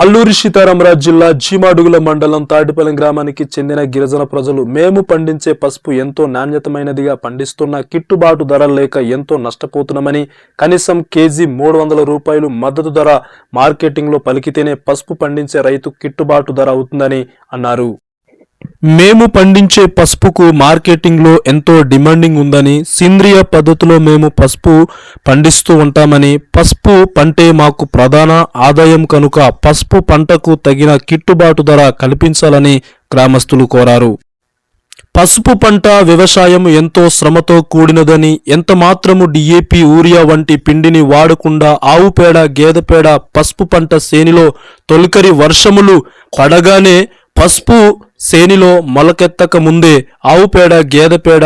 అల్లూరి సీతారామరాజు జిల్లా చీమాడుగుల మండలం తాటిపల్లెం గ్రామానికి చెందిన గిరిజన ప్రజలు మేము పండించే పసుపు ఎంతో నాణ్యతమైనదిగా పండిస్తున్న కిట్టుబాటు ధర లేక ఎంతో నష్టపోతున్నామని కనీసం కేజీ మూడు వందల రూపాయలు మద్దతు ధర మార్కెటింగ్లో పలికితేనే పసుపు పండించే రైతు గిట్టుబాటు ధర అవుతుందని అన్నారు. మేము పండించే పసుపుకు మార్కెటింగ్లో ఎంతో డిమాండింగ్ ఉందని సేంద్రియ పద్ధతిలో మేము పసుపు పండిస్తూ ఉంటామని పసుపు పంటే మాకు ప్రధాన ఆదాయం కనుక పసుపు పంటకు తగిన గిట్టుబాటు ధర కల్పించాలని గ్రామస్తులు కోరారు. పసుపు పంట వ్యవసాయం ఎంతో శ్రమతో కూడినదని ఎంత మాత్రము డిఏపి యూరియా వంటి పిండిని వాడకుండా ఆవు పేడ గేదె పేడ పసుపు పంట సేనిలో తొలకరి వర్షములు పడగానే పసుపు సేనిలో మొలకెత్తక ముందే ఆవు పేడ గేదె పేడ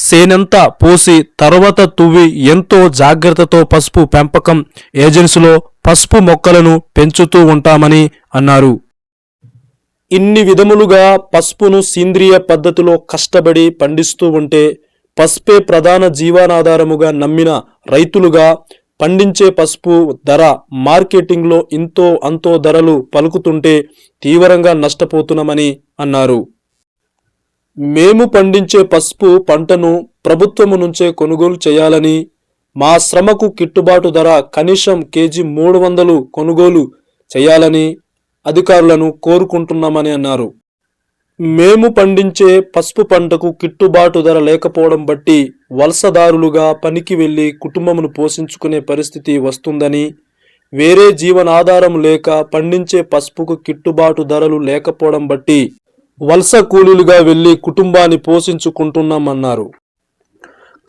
సేనంతా పోసి తర్వాత తువ్వి ఎంతో జాగ్రత్తతో పసుపు పెంపకం ఏజెన్సీలో పసుపు మొక్కలను పెంచుతూ ఉంటామని అన్నారు. ఇన్ని విధములుగా పసుపును సేంద్రియ పద్ధతిలో కష్టపడి పండిస్తూ ఉంటే పసుపే ప్రధాన జీవనాధారముగా నమ్మిన రైతులుగా పండించే పసుపు ధర మార్కెటింగ్లో ఇంతో అంతో ధరలు పలుకుతుంటే తీవ్రంగా నష్టపోతున్నామని అన్నారు. మేము పండించే పసుపు పంటను ప్రభుత్వము నుంచే కొనుగోలు చేయాలని మా శ్రమకు గిట్టుబాటు ధర కనీసం కేజీ మూడు వందలు కొనుగోలు చేయాలని అధికారులను కోరుకుంటున్నామని అన్నారు. మేము పండించే పసుపు పంటకు గిట్టుబాటు ధర లేకపోవడం బట్టి వలసదారులుగా పనికి వెళ్ళి కుటుంబమును పోషించుకునే పరిస్థితి వస్తుందని వేరే జీవనాధారం లేక పండించే పసుపుకు గిట్టుబాటు ధరలు లేకపోవడం బట్టి వలస కూలీలుగా వెళ్ళి కుటుంబాన్ని పోషించుకుంటున్నామన్నారు.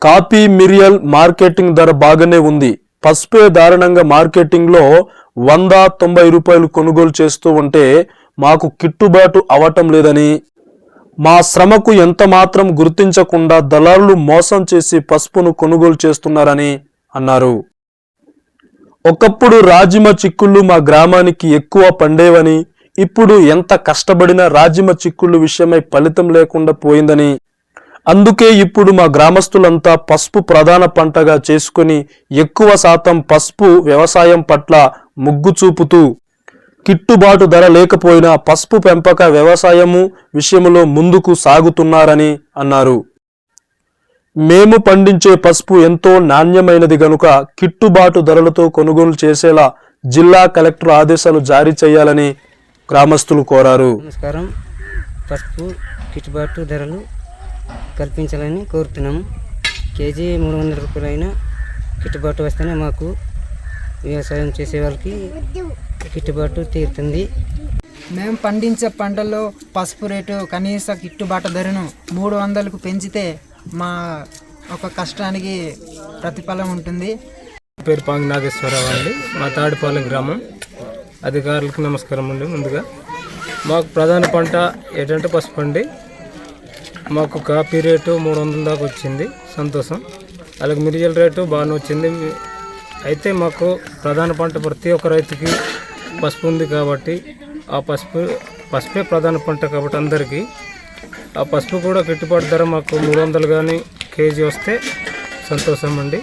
కాపీ మిరియల్ మార్కెటింగ్ ధర బాగానే ఉంది. పసుపే దారుణంగా మార్కెటింగ్లో వంద తొంభై రూపాయలు కొనుగోలు చేస్తూ ఉంటే మాకు కిట్టుబాటు అవటం లేదని మా శ్రమకు ఎంత మాత్రం గుర్తించకుండా దళారులు మోసం చేసి పసుపును కొనుగోలు చేస్తున్నారని అన్నారు. ఒకప్పుడు రాజిమ చిక్కుళ్ళు మా గ్రామానికి ఎక్కువ పండేవని ఇప్పుడు ఎంత కష్టపడినా రాజిమ చిక్కుళ్ళు విషయమై ఫలితం లేకుండా పోయిందని. అందుకే ఇప్పుడు మా గ్రామస్తులంతా పసుపు ప్రధాన పంటగా చేసుకొని ఎక్కువ శాతం పసుపు వ్యవసాయం పట్ల మొగ్గు చూపుతూ కిట్టుబాటు ధర లేకపోయినా పసుపు పెంపక వ్యవసాయము విషయంలో ముందుకు సాగుతున్నారని అన్నారు. మేము పండించే పసుపు ఎంతో నాణ్యమైనది గనుక కిట్టుబాటు ధరలతో కొనుగోలు చేసేలా జిల్లా కలెక్టర్ ఆదేశాలు జారీ చేయాలని గ్రామస్తులు కోరారు. నమస్కారం. పసుపు కిట్టుబాటు ధరలు కల్పించాలని కోరుతున్నాము. కేజీ మూడు వందల రూపాయలైనా గిట్టుబాటు వస్తేనే మాకు వ్యవసాయం చేసే వాళ్ళకి గిట్టుబాటు తీరుతుంది. మేము పండించే పంటల్లో పసుపు రేటు కనీస గిట్టుబాటు ధరను మూడు వందలకు పెంచితే మా ఒక కష్టానికి ప్రతిఫలం ఉంటుంది. పేరు పాంగి నాగేశ్వరరావు అండి. మా తాడిపాలెం గ్రామం. అధికారులకు నమస్కారం అండి ముందుగా. మాకు ప్రధాన పంట ఏంటంటే పసుపు అండి. మాకు కాపీ రేటు మూడు వందల దాకా వచ్చింది. సంతోషం. అలాగే మిరియాల రేటు బాగానే వచ్చింది. అయితే మాకు ప్రధాన పంట ప్రతి ఒక్క రైతుకి పసుపు ఉంది కాబట్టి ఆ పసుపు పసుపే ప్రధాన పంట కాబట్టి అందరికీ. ఆ పసుపు కూడా గిట్టుబాటు ధర మాకు మూడు వందలు కానీ కేజీ వస్తే సంతోషం అండి.